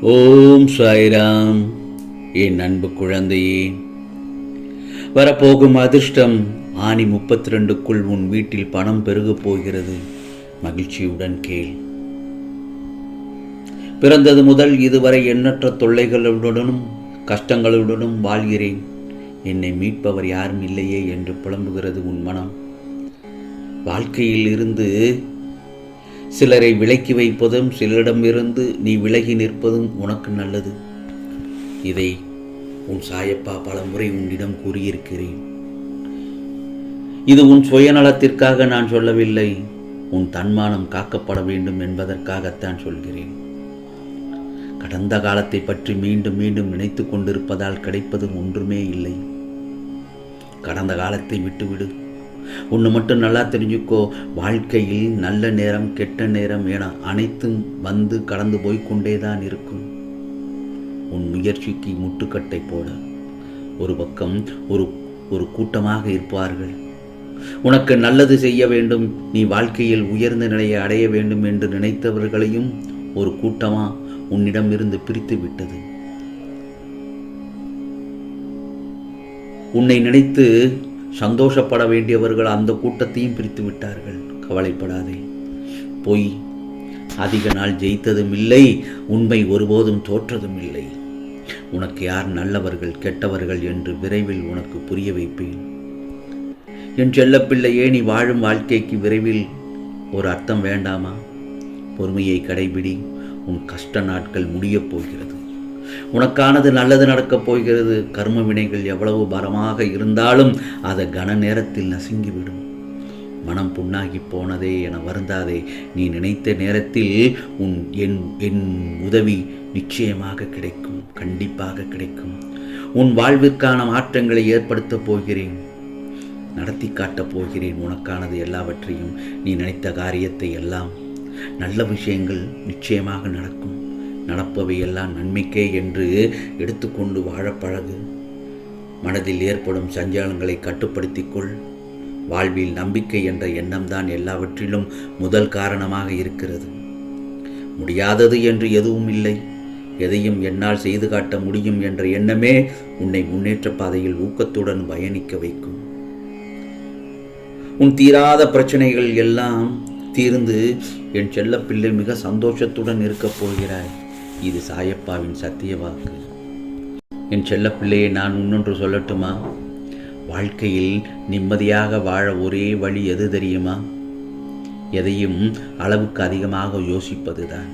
ஓம் சாய்ராம். என் அன்பு குழந்தையே வரப்போகும் அதிர்ஷ்டம் ஆனி முப்பத்தி ரெண்டுக்குள் உன் வீட்டில் பணம் பெருகப் போகிறது. மகிழ்ச்சியுடன் கேள். பிறந்தது முதல் இதுவரை எண்ணற்ற தொல்லைகளுடனும் கஷ்டங்களுடனும் வாழ்கிறேன். என்னை மீட்பவர் யாரும் இல்லையே என்று புலம்புகிறது உன் மனம். வாழ்க்கையில் இருந்து சிலரை விலக்கி வைப்பதும் சிலரிடமிருந்து நீ விலகி நிற்பதும் உனக்கு நல்லது. இதை உன் சாயப்பா பல முறை உன்னிடம் கூறியிருக்கிறேன். இது உன் சுயநலத்திற்காக நான் சொல்லவில்லை. உன் தன்மானம் காக்கப்பட வேண்டும் என்பதற்காகத்தான் சொல்கிறேன். கடந்த காலத்தை பற்றி மீண்டும் மீண்டும் நினைத்து கொண்டிருப்பதால் கிடைப்பது ஒன்றுமே இல்லை. கடந்த காலத்தை விட்டுவிடு. ஒன்று மட்டும் நல்லா தெரிஞ்சுக்கோ. வாழ்க்கையில் நல்ல நேரம் கெட்ட நேரம் என அனைத்தும் வந்து கடந்து போய் கொண்டே தான் இருக்கும். உன் முயற்சிக்கு முட்டுக்கட்டை போட ஒரு பக்கம் ஒரு ஒரு கூட்டமாக இருப்பார்கள். உனக்கு நல்லது செய்ய வேண்டும். நீ வாழ்க்கையில் உயர்ந்த நிலையை அடைய வேண்டும் என்று நினைத்தவர்களையும் ஒரு கூட்டமா உன்னிடமிருந்து பிரித்து விட்டது. உன்னை நினைத்து சந்தோஷப்பட வேண்டியவர்கள் அந்த கூட்டத்தையும் பிரித்து விட்டார்கள். கவலைப்படாதே. பொய் அதிக நாள் ஜெயித்ததும் இல்லை உண்மை ஒருபோதும் தோற்றதும் இல்லை. உனக்கு யார் நல்லவர்கள் கெட்டவர்கள் என்று விரைவில் உனக்கு புரிய வைப்பேன். என் செல்லப்பிள்ளையே நீ வாழும் வாழ்க்கைக்கு விரைவில் ஒரு அர்த்தம் வேண்டாமா? பொறுமையை கடைபிடி. உன் கஷ்ட நாட்கள் முடியப் போகிறது. உனக்கானது நல்லது நடக்கப் போகிறது. கர்ம வினைகள் எவ்வளவு பரமாக இருந்தாலும் அதை கன நேரத்தில் நசுங்கிவிடும். மனம் புண்ணாகி போனதே என வருந்தாதே. நீ நினைத்த நேரத்தில் உன் என் என் உதவி நிச்சயமாக கிடைக்கும் கண்டிப்பாக கிடைக்கும். உன் வாழ்விற்கான மாற்றங்களை ஏற்படுத்தப் போகிறேன். நடத்தி காட்டப் போகிறேன் உனக்கானது எல்லாவற்றையும். நீ நினைத்த காரியத்தை எல்லாம் நல்ல விஷயங்கள் நிச்சயமாக நடக்கும். நடப்பவை எல்லாம் நன்மைக்கே என்று எடுத்துக்கொண்டு வாழ பழகு. மனதில் ஏற்படும் சஞ்சலங்களை கட்டுப்படுத்திக்கொள். வாழ்வில் நம்பிக்கை என்ற எண்ணம்தான் எல்லாவற்றிலும் முதல் காரணமாக இருக்கிறது. முடியாதது என்று எதுவும் இல்லை. எதையும் என்னால் செய்து காட்ட முடியும் என்ற எண்ணமே உன்னை முன்னேற்ற பாதையில் ஊக்கத்துடன் பயணிக்க வைக்கும். உன் தீராத பிரச்சனைகள் எல்லாம் தீர்ந்து என் செல்லப்பிள்ளை மிக சந்தோஷத்துடன் இருக்கப் போகிறாய். இது சாயப்பாவின் சத்திய வாக்கு. என் செல்லப்பிள்ளையை நான் இன்னொன்று சொல்லட்டுமா? வாழ்க்கையில் நிம்மதியாக வாழ ஒரே வழி எது தெரியுமா? எதையும் அளவுக்கு அதிகமாக யோசிப்பதுதான்.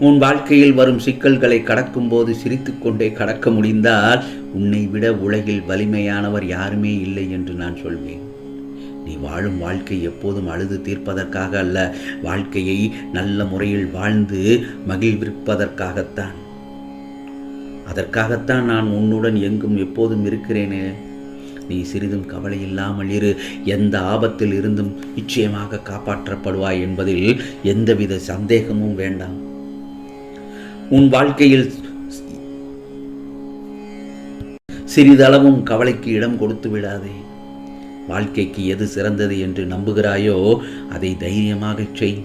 உன் வாழ்க்கையில் வரும் சிக்கல்களை கடக்கும்போது சிரித்துக்கொண்டே கடக்க முடிந்தால் உன்னை விட உலகில் வலிமையானவர் யாருமே இல்லை என்று நான் சொல்வேன். நீ வாழும் வாழ்க்கை எப்போதும் அழுது தீர்ப்பதற்காக அல்ல வாழ்க்கையை நல்ல முறையில் வாழ்ந்து மகிழ்விப்பதற்காகத்தான். அதற்காகத்தான் நான் உன்னுடன் எங்கும் எப்போதும் இருக்கிறேனே. நீ சிறிதும் கவலை இல்லாமல் இரு. எந்த ஆபத்தில் இருந்தும் நிச்சயமாக காப்பாற்றப்படுவாய் என்பதில் எந்தவித சந்தேகமும் வேண்டாம். உன் வாழ்க்கையில் சிறிதளவும் கவலைக்கு இடம் கொடுத்து விடாதே. வாழ்க்கைக்கு எது சிறந்தது என்று நம்புகிறாயோ அதை தைரியமாகச் செய்.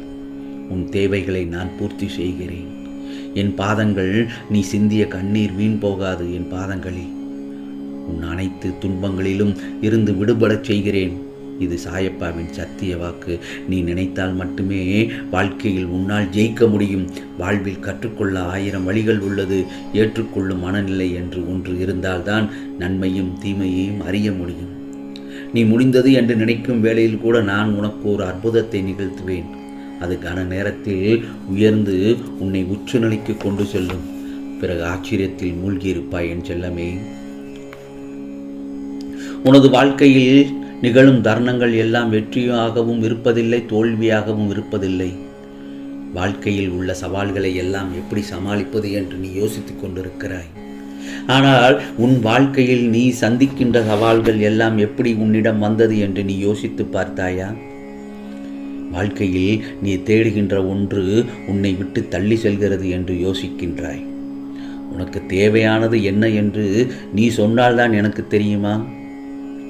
உன் தேவைகளை நான் பூர்த்தி செய்கிறேன். என் பாதங்கள் நீ சிந்திய கண்ணீர் வீண் போகாது என் பாதங்களில் உன் அனைத்து துன்பங்களிலும் இருந்து விடுபடச் செய்கிறேன். இது சாயப்பாவின் சத்திய வாக்கு. நீ நினைத்தால் மட்டுமே வாழ்க்கையில் உன்னால் ஜெயிக்க முடியும். வாழ்வில் கற்றுக்கொள்ள ஆயிரம் வழிகள் உள்ளது. ஏற்றுக்கொள்ளும் மனநிலை என்று ஒன்று இருந்தால்தான் நன்மையும் தீமையையும் அறிய முடியும். நீ முடிந்தது என்று நினைக்கும் வேளையில் கூட நான் உனக்கு ஒரு அற்புதத்தை நிகழ்த்துவேன். அது கன நேரத்தில் உயர்ந்து உன்னை உச்சநிலைக்கு கொண்டு செல்லும். பிறகு ஆச்சரியத்தில் மூழ்கியிருப்பாய் என் செல்லமே. உனது வாழ்க்கையில் நிகழும் தருணங்கள் எல்லாம் வெற்றியாகவும் இருப்பதில்லை தோல்வியாகவும் இருப்பதில்லை. வாழ்க்கையில் உள்ள சவால்களை எல்லாம் எப்படி சமாளிப்பது என்று நீ யோசித்துக் கொண்டிருக்கிறாய். ஆனால் உன் வாழ்க்கையில் நீ சந்திக்கின்ற சவால்கள் எல்லாம் எப்படி உன்னிடம் வந்தது என்று நீ யோசித்து பார்த்தாயா? வாழ்க்கையில் நீ தேடுகின்ற ஒன்று உன்னை விட்டு தள்ளி செல்கிறது என்று யோசிக்கின்றாய். உனக்கு தேவையானது என்ன என்று நீ சொன்னால்தான் எனக்கு தெரியுமா?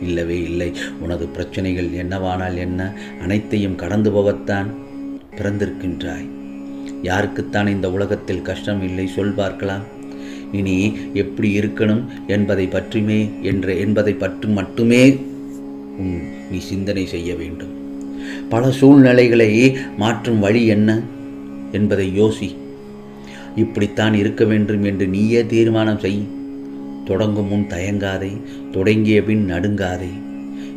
இல்லவே இல்லை. உனது பிரச்சனைகள் என்னவானால் என்ன? அனைத்தையும் கடந்து போகத்தான் பிறந்திருக்கின்றாய். யாருக்குத்தான் இந்த உலகத்தில் கஷ்டம் இல்லை? சொல் பார்க்கலாம். இனி எப்படி இருக்கணும் என்பதை பற்றியுமே என்ற என்பதை பற்றி மட்டுமே நீ சிந்தனை செய்ய வேண்டும். பல சூழ்நிலைகளை மாற்றும் வழி என்ன என்பதை யோசி. இப்படித்தான் இருக்க வேண்டும் என்று நீயே தீர்மானம் செய். தொடங்கும் முன் தயங்காதே தொடங்கிய பின் நடுங்காதே.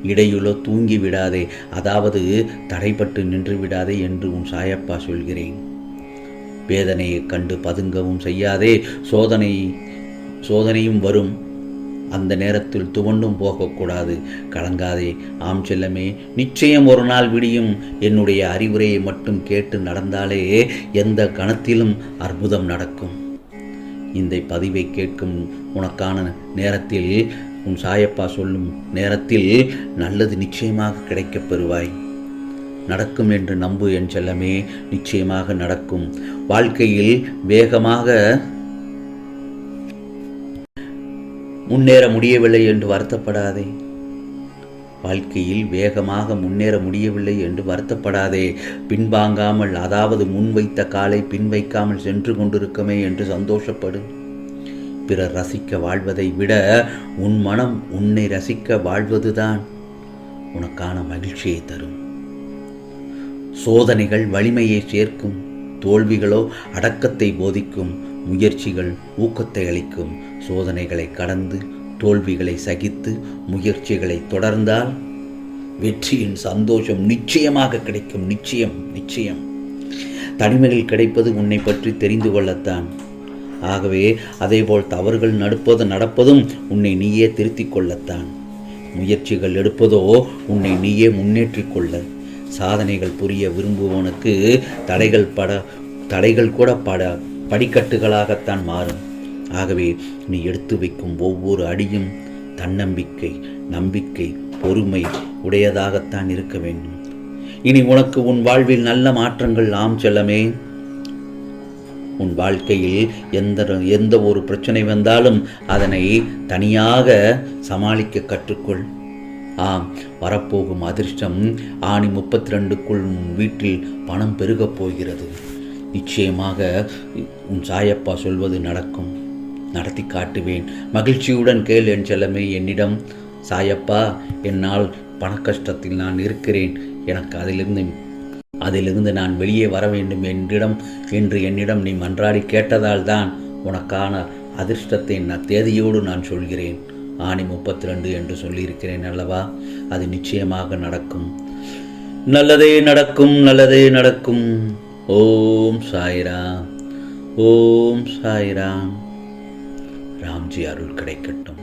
இடையுள்ள தூங்கி விடாதே அதாவது தடைப்பட்டு நின்று விடாதே என்று உன் சாயப்பா சொல்கிறேன். வேதனையை கண்டு பதுங்கவும் செய்யாதே. சோதனை சோதனையும் வரும். அந்த நேரத்தில் துவண்டும் போகக்கூடாது. கலங்காதே. ஆம் செல்லமே நிச்சயம் ஒரு நாள் விடியும். என்னுடைய அறிவுரையை மட்டும் கேட்டு நடந்தாலே எந்த கணத்திலும் அற்புதம் நடக்கும். இந்த பதிவை கேட்கும் உனக்கான நேரத்தில் உன் சாயப்பா சொல்லும் நேரத்தில் நல்லது நிச்சயமாக கிடைக்கப் பெறுவாய். நடக்கும் என்று நம்பு என் செல்லமே நிச்சயமாக நடக்கும். வாழ்க்கையில் வேகமாக முன்னேற முடியவில்லை என்று வருத்தப்படாதே. வாழ்க்கையில் வேகமாக முன்னேற முடியவில்லை என்று வருத்தப்படாதே. பின்வாங்காமல் அதாவது முன்வைத்த காலை பின்வைக்காமல் சென்று கொண்டிருக்கமே என்று சந்தோஷப்படு. பிறர் ரசிக்க வாழ்வதை விட உன் மனம் உன்னை ரசிக்க வாழ்வதுதான் உனக்கான மகிழ்ச்சியை தரும். சோதனைகள் வலிமையை சேர்க்கும் தோல்விகளோ அடக்கத்தை போதிக்கும் முயற்சிகள் ஊக்கத்தை அளிக்கும் சோதனைகளை கடந்து தோல்விகளை சகித்து முயற்சிகளை தொடர்ந்தால் வெற்றியின் சந்தோஷம் நிச்சயமாக கிடைக்கும். நிச்சயம் நிச்சயம். தனிமையில் கிடைப்பது உன்னை பற்றி தெரிந்து கொள்ளத்தான். ஆகவே அதேபோல் தவறுகள் நடப்பது நடப்பதும் உன்னை நீயே திருத்திக் கொள்ளத்தான். முயற்சிகள் எடுப்பதோ உன்னை நீயே முன்னேற்றிக் கொள்ள சாதனைகள் புரிய விரும்புவனுக்கு தடைகள் பட தடைகள் கூட பட படிக்கட்டுகளாகத்தான் மாறும். ஆகவே நீ எடுத்து வைக்கும் ஒவ்வொரு அடியும் தன்னம்பிக்கை நம்பிக்கை பொறுமை உடையதாகத்தான் இருக்க வேண்டும். இனி உனக்கு உன் வாழ்வில் நல்ல மாற்றங்கள் ஆம் செல்லமே. உன் வாழ்க்கையில் எந்த எந்த ஒரு பிரச்சனை வந்தாலும் அதனை தனியாக சமாளிக்க கற்றுக்கொள். ஆம் வரப்போகும் அதிர்ஷ்டம் ஆணி முப்பத்தி ரெண்டுக்குள் உன் வீட்டில் பணம் பெருகப் போகிறது. நிச்சயமாக உன் சாயப்பா சொல்வது நடக்கும். நடத்தி காட்டுவேன். மகிழ்ச்சியுடன் கேள் என் செல்லமே என்னிடம் சாயப்பா என்னால் பண கஷ்டத்தில் நான் இருக்கிறேன். எனக்கு அதிலிருந்து அதிலிருந்து நான் வெளியே வர வேண்டும் என்றிடம் என்று என்னிடம் நீ மன்றாடி கேட்டதால் தான் உனக்கான அதிர்ஷ்டத்தை நான் தேதியோடு நான் சொல்கிறேன். ஆணி முப்பத்தி ரெண்டு என்று சொல்லியிருக்கிறேன் அல்லவா? அது நிச்சயமாக நடக்கும். நல்லதே நடக்கும் நல்லதே நடக்கும். ஓம் சாய்ராம் ஓம் சாய்ராம். ராம்ஜி அருள் கிடைக்கட்டும்.